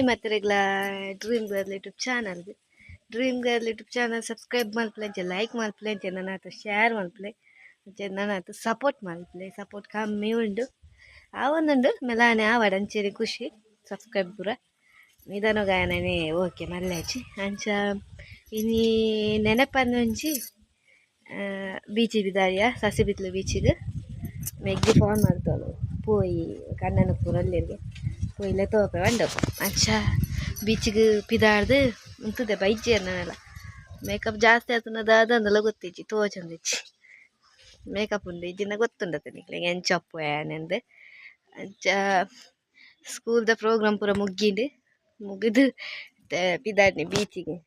Hi ಮಾತ್ರೆಗ್ಲ dream girl YouTube ಚಾನಲ್ಗೆ dream girl YouTube channel subscribe ಮಾಡ್ಪ್ಲೆ like ಮಾಡ್ಪ್ಲೆ ಅಂಚೆ ನನ್ನ ಶೇರ್ ಮಾಡ್ಪ್ಲೆ ಅಂಚೆ ನನ್ನ ಹತ್ರ ಸಪೋರ್ಟ್ ಮಾಡ್ಪ್ಲೆ ಸಪೋರ್ಟ್ ಕಮ್ಮಿ ಉಂಡು. ಆ ಒಂದುಂಡು ಮೆಲಾನೆ ಆವಡ ಅಂಚೆರಿ ಖುಷಿ. ಸಬ್ಸ್ಕ್ರೈಬ್ ಪೂರ. ನಿಧಾನ ಗಾಯನೇ ಓಕೆ ಮಲ್ಲಾಚಿ ಅಂಚ, ಇನಿ ನೆನಪನ್ನು ಬೀಚಿ ಬಿದಾರಿಯ ಸಸಿ ಬಿತ್ಲು ಬೀಚಿಗೆ. ಮೆಗ್ಗಿ ಫೋನ್ ಮಾಡ್ತಾಳು ಪೋಯಿ ಕಣ್ಣನ ಪೂರ ಅಲ್ಲಿಗೆ ಪೋಯಿಲೆ ತೋಪೆ ಬಂಡು ಅಂಚ ಬೀಚಿಗೆ ಪಿದಾಡ್ದು ಉಂತದೆ ಬೈಜಿ ಅನ್ನಲ್ಲ ಮೇಕಪ್ ಜಾಸ್ತಿ ಆತನದ ಅದಂದೆಲ್ಲ ಗೊತ್ತಿಜ್ಜಿ ತೋಚಂದಿಜ್ಜಿ ಮೇಕಪ್ ಉಂಡು ಇಜ್ಜಿನ ಗೊತ್ತುಂಡತೆ ನಿಕ್ಲೆ ಎಂಚಪ್ಪು ಏನಂದು ಅಂಚ ಸ್ಕೂಲ್ದ ಪ್ರೋಗ್ರಾಮ್ ಪೂರ ಮುಗ್ಗಿಂಡು ಮುಗಿದು ಪಿದಾಡ್ನಿ ಬೀಚಿಗೆ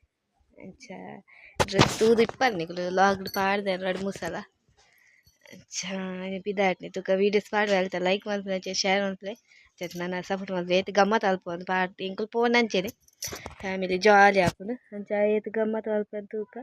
ಅಂಚ ಡ್ರೆಸ್ ತೂದು ಇಪ್ಪರ್ನಿ ಲಾಗ್ಡ್ ಪಾಡ್ದೆ ಎರಡು ಮೂರು ಸಲ अच्छा पिदाट्ने तुका विडियोस पाड वेल्ता ಲೈಕ್ ಮಲ್ಪುನ ಶೇರ್ ಮಲ್ಪಲೆ ಜೊತೆ ನನ್ನ ಸಪೋರ್ಟ್ ಮಲ್ಪಲೆ ಏತ್ ಗಮ್ಮತ್ ಅಲ್ಪೊಂದು ಪಾಡ್ ಇಂಕುಲು ಪೋನ್ ಅಂಚೆನೆ ಫ್ಯಾಮಿಲಿ ಜಾಲಿ ಆಪುಂಡು ಅಂಚ ಏತ್ ಗಮ್ಮತ್ ಅಲ್ಪೊಂದು ತೂಕ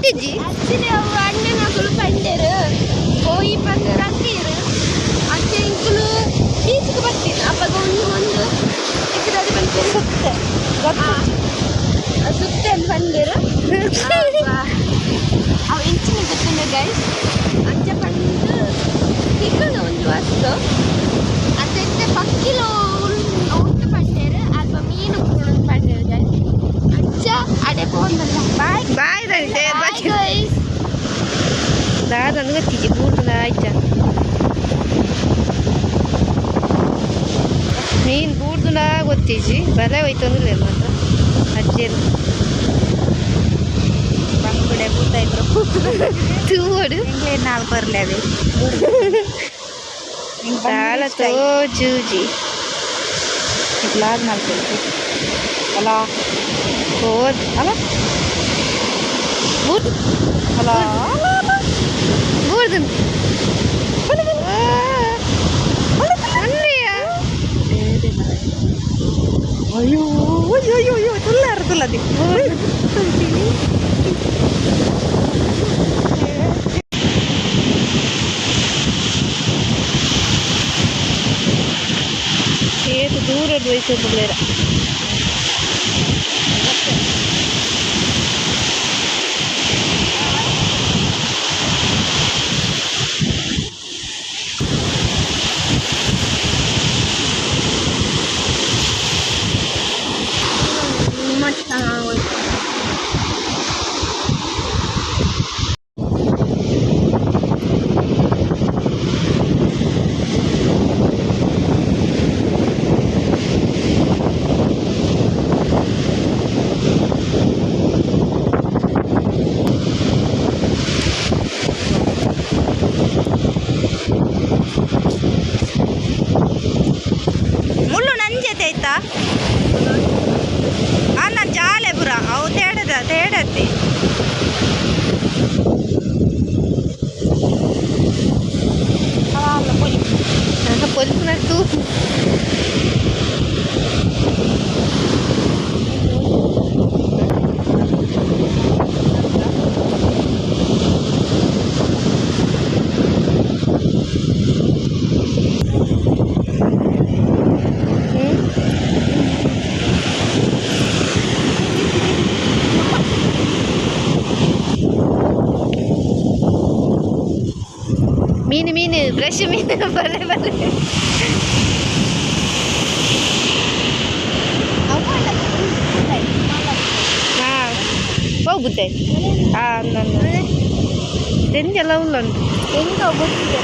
ಉಂಡೆ ಗೊತ್ತಿಜ್ಜಿ ಆಕ್ಚುಲಿ ಅವು ಅಣ್ಣ ಮಗಳು ಬಂದರು ಹೋಯಿ ಬಂದರು ಅಂತೀರು ಅತ್ತೆ ಇಂಕುಲು ಬೀಚ್ಗೆ ಬರ್ತೀನಿ ಅಪ್ಪಾಗ ಒಂದು ಒಂದು ಇದ್ರಲ್ಲಿ ಬಂದಿರು ಸುತ್ತ ಸುತ್ತ ಅಂತ ಬಂದಿರು ಗೊತ್ತಿಜ್ಜಿ ಬೂಟದ ಆಯ್ತ ಮೀನು ಬೂಡ್ದುನ ಗೊತ್ತಿಜ್ಜಿ ಬಲೆ ಹೋಯ್ತು ಅಂದ್ರೆ ಮಾತ್ರ ಅಜ್ಜೇನು ಬಂಗುಡೆ ಬೂತ ಇದ್ರು ತೂವಡು ಇಂಗ್ಲೇ ನಾಲ್ಕು ಬರ್ಲೇವೆ ಸಾಲ ತೋ ಜೂಜಿ ಬ್ಲಾಗ್ ನಾಲ್ಕು ಅಲ್ಲ ಹೋದ್ ಅಲ್ಲ Good. Hello. Good. Good. Ayuh, ayuh, ayuh, ayuh, tu lah, tu lah dik. Hei, tu jauh, dua isi pulera. Thank you. ಮೀನು ಮೀನು ಫ್ರೆಶ್ ಮೀನು ಬಲೆ ಬಲೆ ಹಾಂ ಹೋಗುತ್ತೆ ಹಾಂ ನನ್ನ ತೆಂಜೆಲ್ಲ ಉಂಟು ಹೆಂಗ ಗೊತ್ತಿದೆ